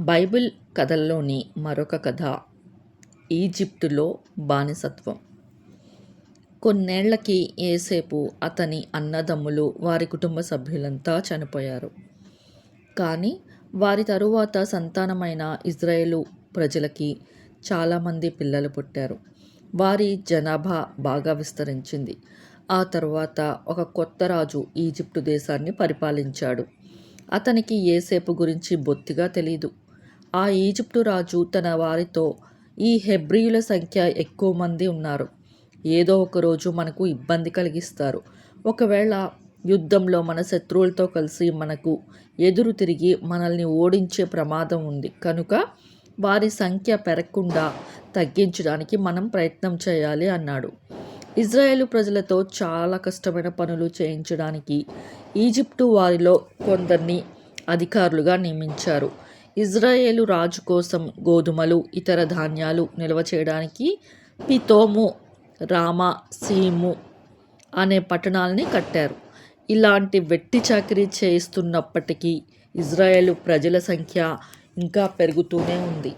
Bible కథల్లోని మరొక కథ ఈజిప్టులో బానిసత్వం. కొన్నేళ్ళకి ఏసేపు అతని అన్నదమ్ములు వారి కుటుంబ సభ్యులంతా చనిపోయారు. కానీ వారి తరువాత సంతానమైన ఇజ్రాయేలు ప్రజలకి చాలామంది పిల్లలు పుట్టారు. వారి జనాభా బాగా విస్తరించింది. ఆ తరువాత ఒక కొత్త రాజు ఈజిప్టు దేశాన్ని పరిపాలించాడు. అతనికి ఏసేపు గురించి బొత్తిగా తెలియదు ఆ ఈజిప్టు రాజు తన వారితో ఈ హెబ్రియుల సంఖ్య ఎక్కువ మంది ఉన్నారు. ఏదో ఒక రోజు మనకు ఇబ్బంది కలిగిస్తారు. ఒకవేళ యుద్ధంలో మన శత్రువులతో కలిసి మనకు ఎదురు తిరిగి మనల్ని ఓడించే ప్రమాదం ఉంది. కనుక వారి సంఖ్య పెరగకుండా తగ్గించడానికి మనం ప్రయత్నం చేయాలి అన్నాడు. ఇజ్రాయేల్ ప్రజలతో చాలా కష్టమైన పనులు చేయించడానికి ఈజిప్టు వారిలో కొందరిని అధికారులుగా నియమించారు. ఇజ్రాయేలు రాజు కోసం గోధుమలు ఇతర ధాన్యాలు నిల్వ చేయడానికి పితోము రామా సీము అనే పట్టణాలని కట్టారు. ఇలాంటి వెట్టి చాకరీ చేయిస్తున్నప్పటికీ ఇజ్రాయేలు ప్రజల సంఖ్య ఇంకా పెరుగుతూనే ఉంది.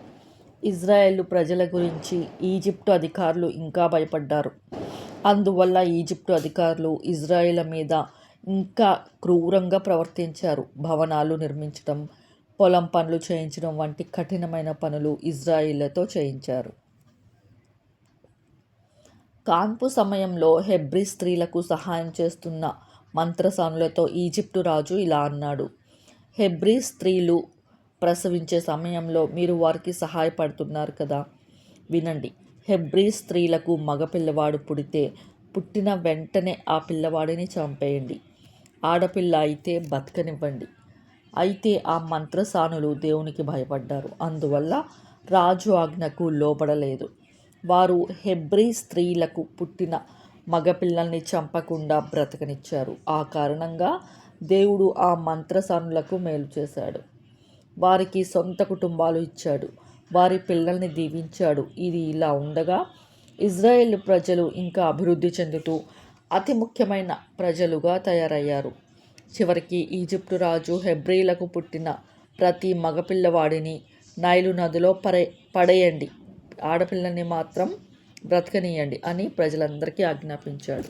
ఇజ్రాయేల్ ప్రజల గురించి ఈజిప్టు అధికారులు ఇంకా భయపడ్డారు. అందువల్ల ఈజిప్టు అధికారులు ఇజ్రాయిల్ మీద ఇంకా క్రూరంగా ప్రవర్తించారు. భవనాలు నిర్మించడం పొలం పనులు చేయించడం వంటి కఠినమైన పనులు ఇజ్రాయిల్లతో చేయించారు. కాన్పు సమయంలో హెబ్రి స్త్రీలకు సహాయం చేస్తున్న మంత్రసానులతో ఈజిప్టు రాజు ఇలా అన్నాడు హెబ్రి స్త్రీలు ప్రసవించే సమయంలో మీరు వారికి సహాయపడుతున్నారు కదా? వినండి హెబ్రి స్త్రీలకు మగ పిల్లవాడు పుడితే పుట్టిన వెంటనే ఆ పిల్లవాడిని చంపేయండి. ఆడపిల్ల అయితే బతకనివ్వండి. అయితే ఆ మంత్రసానులు దేవునికి భయపడ్డారు. అందువల్ల రాజు ఆజ్ఞకు లోపడలేదు వారు హెబ్రీ స్త్రీలకు పుట్టిన మగపిల్లల్ని చంపకుండా బ్రతకనిచ్చారు. ఆ కారణంగా దేవుడు ఆ మంత్రసానులకు మేలు చేశాడు. వారికి సొంత కుటుంబాలు ఇచ్చాడు. వారి పిల్లల్ని దీవించాడు. ఇది ఇలా ఉండగా ఇజ్రాయెల్ ప్రజలు ఇంకా అభివృద్ధి చెందుతూ అతి ముఖ్యమైన ప్రజలుగా తయారయ్యారు. చివరికి ఈజిప్టు రాజు హెబ్రీలకు పుట్టిన ప్రతి మగపిల్లవాడిని నైలు నదిలో పరే పడేయండి. ఆడపిల్లని మాత్రం బ్రతకనీయండి అని ప్రజలందరికీ ఆజ్ఞాపించాడు.